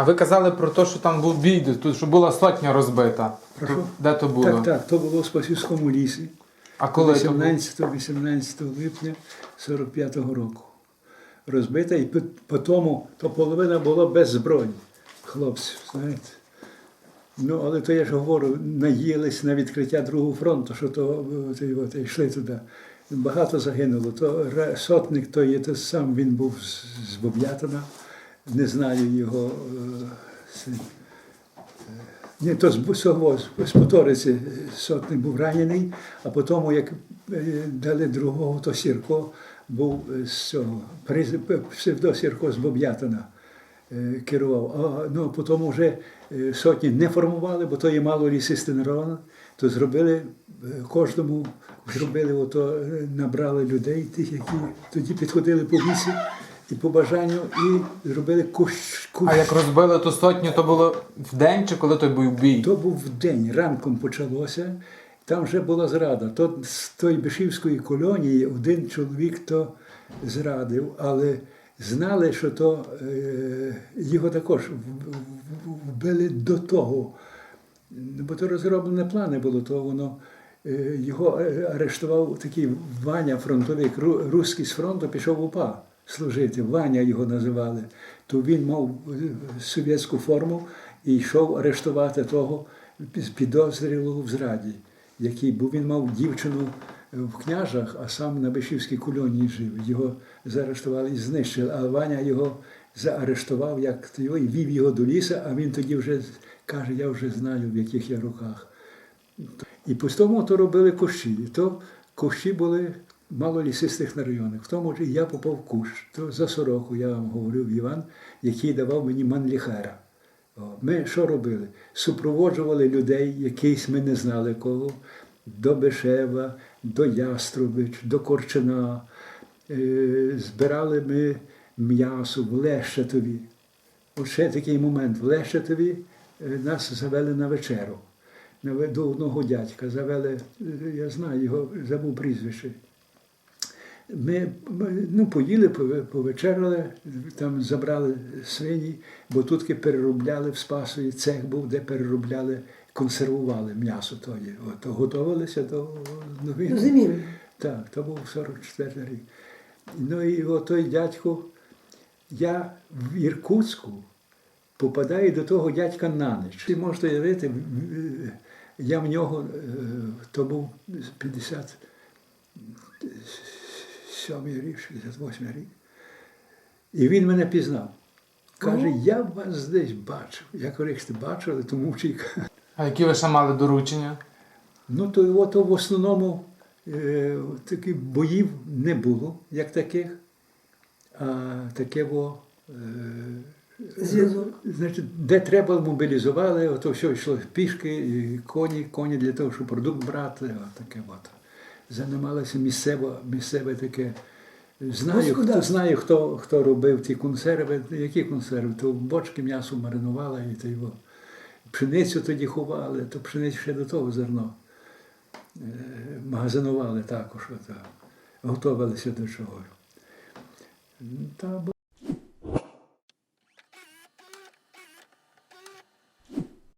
А ви казали про те, що там був бій, тут що була сотня розбита. Прошу? Де то було? Так, так, то було в Спасівському лісі. А коли 18-18 липня 45-го року. Розбита, і по, тому то половина була без зброї, хлопців, знаєте. Ну, але то я ж говорю, наїлись на відкриття Другого фронту, що то, е, от, йшли туди. Багато загинуло. То сотник, то є то сам він був з Боб'ятина, не знаю його. е. Ні, то з, Поториці сотник був ранений, а потім, як е, дали другого, то Сірко був е, з цього, псевдо Сірко з Боб'ятина е, керував. А ну, потім вже е, сотні не формували, бо то є мало лісистий район, то зробили е, кожному, зробили, ото, е, набрали людей, тих, які тоді підходили по лісі і по бажанню, і зробили кущ, кущ. А як розбили ту сотню, то було в день чи коли той був бій? То був день, ранком почалося, там вже була зрада. То з тої Бишівської колонії один чоловік то зрадив, але знали, що то е, його також в- в- вбили до того. Бо то розроблене плани було, то воно е, його е, арештував такий Ваня фронтовик, ру- руський з фронту пішов в УПА служити. Ваня його називали. То він мав е, совєтську форму і йшов арештувати того підозрілого в зраді, який, бо він мав дівчину в княжах, а сам на Бешівській колонії жив. Його заарештували і знищили, а Ваня його заарештував, як його, і вів його до ліса, а він тоді вже каже, я вже знаю, в яких я руках. І по тому то робили кущі. То кущі були мало лісистих на районах. В тому ж я попав в кущ. То за сороку я вам говорив Іван, який давав мені манліхера. Ми що робили? Супроводжували людей, якийсь ми не знали кого, до Бешева, до Яструбич, до Корчина. Е, Збирали ми м'ясо в Лещатові. От ще такий момент. В Лещатові е, нас завели на вечеру. До одного дядька завели, е, я знаю його, забув прізвище. Ми, ну, поїли, пове- повечеряли, там забрали свині, бо тут переробляли в Спасові, цех був, де переробляли, консервували м'ясо тоді. От, готувалися до новин. До. Так, то був 44 рік. Ну і отой дядько, я в Іркутську попадаю до того дядька на ніч. Ви можете уявити, я в нього, е, то був 57 рік, 68 рік. І він мене пізнав. Каже, я вас десь бачив. Я кажу, як ти бачив, то мовчик. А які ви ще мали доручення? Ну, то от в основному е, таких боїв не було, як таких. А таке во, е, значить, де треба мобілізували, ото все йшло пішки, і коні, коні для того, щоб продукт брати, таке от. Займалося місцево, місцеве таке. Знаю, хто, знаю хто, хто робив ті консерви. Які консерви? То бочки м'ясо маринували і то його. Пшеницю тоді ховали, то пшеницю ще до того зерно. Е, Магазинували також, готувалися до чого.